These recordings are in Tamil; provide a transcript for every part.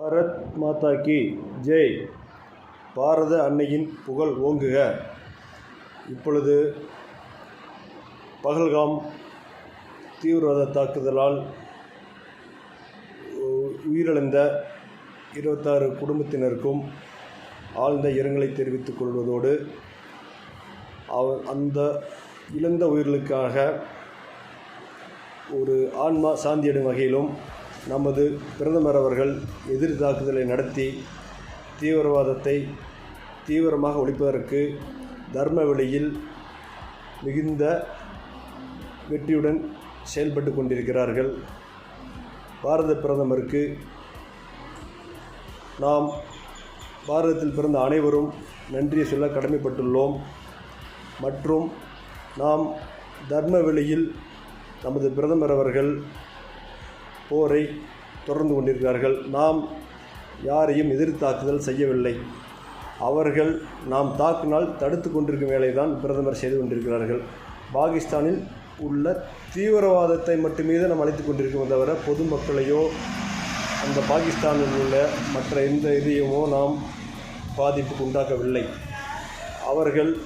பாரத் மாதா கி ஜெய். பாரத அன்னையின் புகழ் ஓங்குக. இப்பொழுது பகல்காம் தீவிரவாத தாக்குதலால் உயிரிழந்த இருபத்தாறு குடும்பத்தினருக்கும் ஆழ்ந்த இரங்கலை தெரிவித்துக் கொள்வதோடு அவ அந்த இழந்த உயிர்களுக்காக ஒரு ஆன்மா சாந்தியடும் வகையிலும் நமது பிரதமர் அவர்கள் எதிர் தாக்குதலை நடத்தி தீவிரவாதத்தை தீவிரமாக ஒழிப்பதற்கு தர்ம வழியில் மிகுந்த வெற்றியுடன் செயல்பட்டு கொண்டிருக்கிறார்கள். பாரத பிரதமருக்கு நாம் பாரதத்தில் பிறந்த அனைவரும் நன்றியை சொல்ல கடமைப்பட்டுள்ளோம். மற்றும் நாம் தர்ம வழியில் நமது பிரதமர் அவர்கள் போரை தொடர்ந்து கொண்டிருக்கிறார்கள். நாம் யாரையும் எதிர் தாக்குதல் செய்யவில்லை. அவர்கள் நாம் தாக்கினால் தடுத்து கொண்டிருக்கும் வேலை தான் பிரதமர் செய்து கொண்டிருக்கிறார்கள். பாகிஸ்தானில் உள்ள தீவிரவாதத்தை மட்டுமே தான் நாம் அழைத்து கொண்டிருக்கோம் தவிர பொதுமக்களையோ அந்த பாகிஸ்தானில் உள்ள மற்ற எந்த இதையுமோ நாம் பாதிப்புக்கு உண்டாக்கவில்லை. அவர்கள்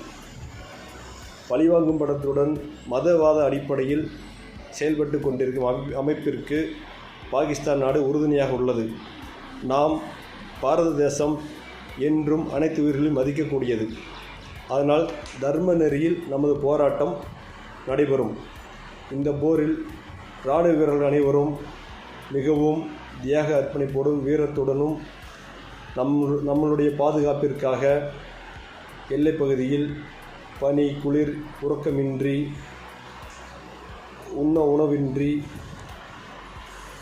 பழிவாங்கும் படத்துடன் மதவாத அடிப்படையில் செயல்பட்டு கொண்டிருக்கும் அமை- அமைப்பிற்கு பாகிஸ்தான் நாடு உறுதுணையாக உள்ளது. நாம் பாரத தேசம் என்றும் அனைத்து உயிர்களையும் மதிக்கக்கூடியது. அதனால் தர்ம நெறியில் நமது போராட்டம் நடைபெறும். இந்த போரில் இராணுவ வீரர்கள் அனைவரும் மிகவும் தியாக அர்ப்பணிப்போடும் வீரத்துடனும் நம் நம்மளுடைய பாதுகாப்பிற்காக எல்லைப் பகுதியில் பனி குளிர் உறக்கமின்றி உண்ண உணவின்றி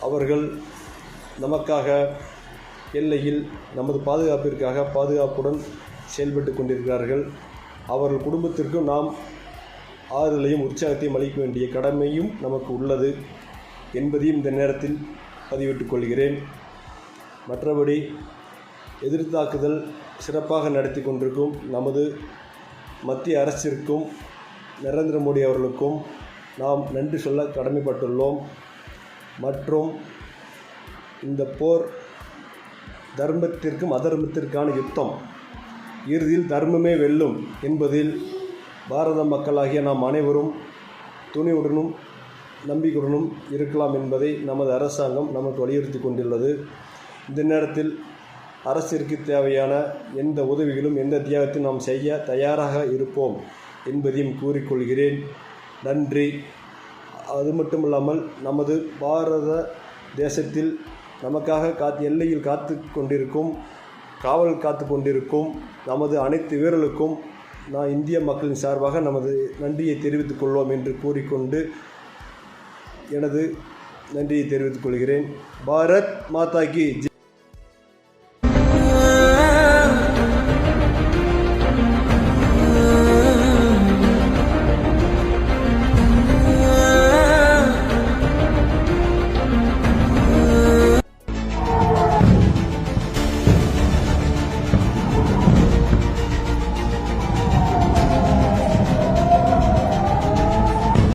அவர்கள் நமக்காக எல்லையில் நமது பாதுகாப்பிற்காக பாதுகாப்புடன் செயல்பட்டு கொண்டிருக்கிறார்கள். அவர்கள் குடும்பத்திற்கும் நாம் ஆறுதலையும் உற்சாகத்தையும் அளிக்க வேண்டிய கடமையும் நமக்கு உள்ளது என்பதையும் இந்த நேரத்தில் பதிவிட்டுக் கொள்கிறேன். மற்றபடி எதிர்த்தாக்குதல் சிறப்பாக நடத்தி கொண்டிருக்கும் நமது மத்திய அரசிற்கும் நரேந்திர மோடி அவர்களுக்கும் நாம் நன்றி சொல்ல கடமைப்பட்டுள்ளோம். மற்றும் இந்த போர் தர்மத்திற்கும் அதர்மத்திற்கான யுத்தம். இறுதியில் தர்மமே வெல்லும் என்பதில் பாரத மக்களாகிய நாம் அனைவரும் துணிவுடனும் நம்பிக்கையுடனும் இருக்கலாம் என்பதை நமது அரசாங்கம் நமக்கு வலியுறுத்தி கொண்டுள்ளது. இந்த நேரத்தில் அரசிற்கு தேவையான எந்த உதவிகளும் எந்த தியாகத்தையும் நாம் செய்ய தயாராக இருப்போம் என்பதையும் கூறிக்கொள்கிறேன். நன்றி. அது மட்டும் இல்லாமல் நமது பாரத தேசத்தில் நமக்காக காத்து எல்லையில் காத்து கொண்டிருக்கும் காவல் காத்து கொண்டிருக்கும் நமது அனைத்து வீரர்களுக்கும் நான் இந்திய மக்களின் சார்பாக நமது நன்றியை தெரிவித்துக் கொள்வோம் என்று கூறிக்கொண்டு எனது நன்றியை தெரிவித்துக் கொள்கிறேன் பாரத் மாதா கி ஜெய்.